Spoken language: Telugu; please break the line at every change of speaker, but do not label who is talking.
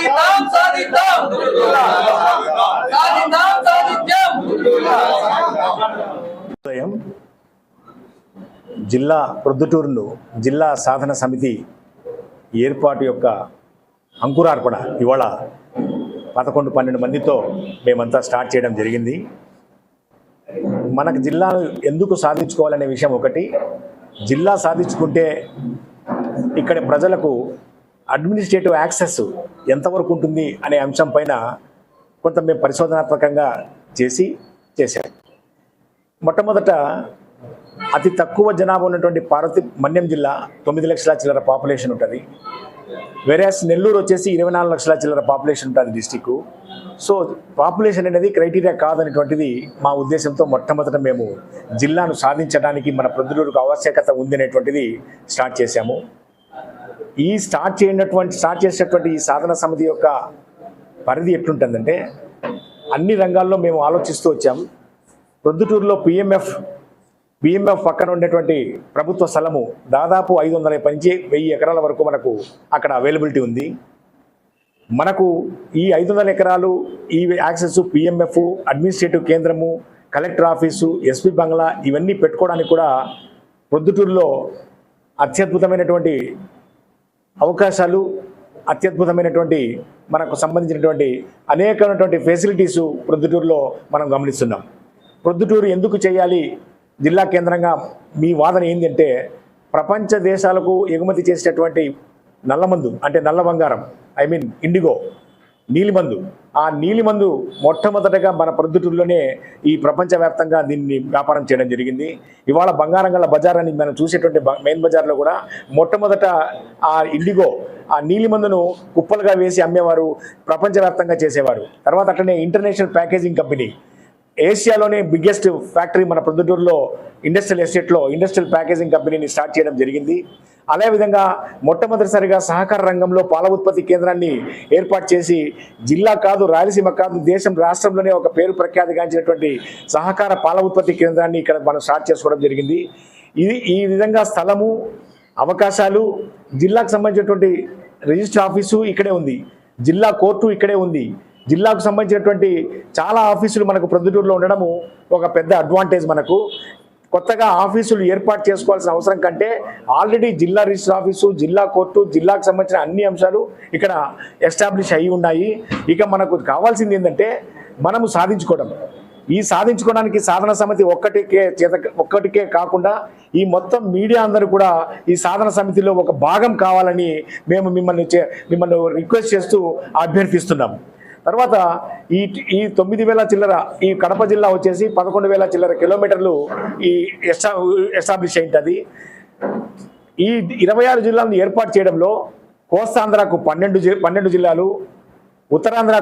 సాధిద్దాం సాధిద్దాం సాధిద్దాం సాధిద్దాం ఉదయం జిల్లా ప్రొద్దుటూరులో జిల్లా సాధన సమితి ఏర్పాటు యొక్క అంకురార్పణ ఇవాళ పదకొండు పన్నెండు మందితో మేమంతా స్టార్ట్ చేయడం జరిగింది. మనకు జిల్లాను ఎందుకు సాధించుకోవాలనే విషయం ఒకటి. జిల్లా సాధించుకుంటే ఇక్కడ ప్రజలకు అడ్మినిస్ట్రేటివ్ యాక్సెస్ ఎంతవరకు ఉంటుంది అనే అంశం పైన కొంత మేము పరిశోధనాత్మకంగా చేసి చేశారు. మొట్టమొదట అతి తక్కువ జనాభా ఉన్నటువంటి పార్వతి మన్యం జిల్లా తొమ్మిది లక్షల చిల్లర పాపులేషన్ ఉంటుంది. వెరాస్ నెల్లూరు వచ్చేసి ఇరవై నాలుగు లక్షల చిల్లర పాపులేషన్ ఉంటుంది డిస్టిక్ సో పాపులేషన్ అనేది క్రైటీరియా కాదనేటువంటిది మా ఉద్దేశంతో మొట్టమొదట మేము జిల్లాను సాధించడానికి మన ప్రొద్దుటూరుకు ఆవశ్యకత ఉంది అనేటువంటిది స్టార్ట్ చేశాము. ఈ స్టార్ట్ చేయనటువంటి స్టార్ట్ చేసేటువంటి ఈ సాధన సమితి యొక్క పరిధి ఎట్లుంటుందంటే అన్ని రంగాల్లో మేము ఆలోచిస్తూ వచ్చాం. ప్రొద్దుటూరులో పిఎంఎఫ్ పిఎంఎఫ్ పక్కన ఉండేటువంటి ప్రభుత్వ స్థలము దాదాపు ఐదు వందల నుంచి వెయ్యి ఎకరాల వరకు మనకు అక్కడ అవైలబిలిటీ ఉంది. మనకు ఈ ఐదు వందల ఎకరాలు ఈ యాక్సెస్ పిఎంఎఫ్ అడ్మినిస్ట్రేటివ్ కేంద్రము కలెక్టర్ ఆఫీసు ఎస్పీ బంగ్లా ఇవన్నీ పెట్టుకోవడానికి కూడా ప్రొద్దుటూరులో అత్యద్భుతమైనటువంటి అవకాశాలు అత్యద్భుతమైనటువంటి మనకు సంబంధించినటువంటి అనేకమైనటువంటి ఫెసిలిటీసు ప్రొద్దుటూరులో మనం గమనిస్తున్నాం. ప్రొద్దుటూరు ఎందుకు చేయాలి? జిల్లా కేంద్రంగా మీ వాదన ఏంటంటే ప్రపంచ దేశాలకు ఎగుమతి చేసేటటువంటి నల్లమందు అంటే నల్ల బంగారం ఐ మీన్ ఇండిగో నీలిమందు. ఆ నీలిమందు మొట్టమొదటగా మన ప్రొద్దుటూరులోనే ఈ ప్రపంచవ్యాప్తంగా దీన్ని వ్యాపారం చేయడం జరిగింది. ఇవాళ బంగారం గల బజార్ అని మనం చూసేటువంటి బ- మెయిన్ బజార్లో కూడా మొట్టమొదట ఆ ఇండిగో ఆ నీలిమందును కుప్పలుగా వేసి అమ్మేవారు ప్రపంచవ్యాప్తంగా చేసేవారు. తర్వాత అట్లనే ఇంటర్నేషనల్ ప్యాకేజింగ్ కంపెనీ. ఏషియాలోనే బిగ్గెస్ట్ ఫ్యాక్టరీ మన ప్రొద్దుటూరులో ఇండస్ట్రియల్ ఎస్టేట్లో ఇండస్ట్రియల్ ప్యాకేజింగ్ కంపెనీని స్టార్ట్ చేయడం జరిగింది. అదేవిధంగా మొట్టమొదటిసారిగా సహకార రంగంలో పాల ఉత్పత్తి కేంద్రాన్ని ఏర్పాటు చేసి జిల్లా కాదు రాయలసీమ కాదు దేశం రాష్ట్రంలోనే ఒక పేరు ప్రఖ్యాతిగాంచినటువంటి సహకార పాల ఉత్పత్తి కేంద్రాన్ని ఇక్కడ మనం స్టార్ట్ చేసుకోవడం జరిగింది. ఇది ఈ విధంగా స్థలము అవకాశాలు జిల్లాకు సంబంధించినటువంటి రిజిస్టర్ ఆఫీసు ఇక్కడే ఉంది. జిల్లా కోర్టు ఇక్కడే ఉంది. జిల్లాకు సంబంధించినటువంటి చాలా ఆఫీసులు మనకు ప్రొద్దుటూరులో ఉండడము ఒక పెద్ద అడ్వాంటేజ్ మనకు. కొత్తగా ఆఫీసులు ఏర్పాటు చేసుకోవాల్సిన అవసరం కంటే ఆల్రెడీ జిల్లా రిజిస్టర్ ఆఫీసు జిల్లా కోర్టు జిల్లాకు సంబంధించిన అన్ని అంశాలు ఇక్కడ ఎస్టాబ్లిష్ అయి ఉన్నాయి. ఇక మనకు కావాల్సింది ఏంటంటే మనము సాధించుకోవడం. ఈ సాధించుకోవడానికి సాధన సమితి ఒక్కటికే చేత ఒక్కటికే కాకుండా ఈ మొత్తం మీడియా అందరూ కూడా ఈ సాధన సమితిలో ఒక భాగం కావాలని మేము మిమ్మల్ని చే- మిమ్మల్ని రిక్వెస్ట్ చేస్తూ అభ్యర్థిస్తున్నాము తర్వాత ఈ ఈ తొమ్మిది వేల చిల్లర ఈ కడప జిల్లా వచ్చేసి పదకొండు వేల చిల్లర కిలోమీటర్లు ఈ ఎస్టా ఎస్టాబ్లిష్ అయింది ఈ ఇరవై ఆరు జిల్లాలను ఏర్పాటు చేయడంలో కోస్తాంధ్రకు పన్నెండు జి- పన్నెండు జిల్లాలు ఉత్తరాంధ్ర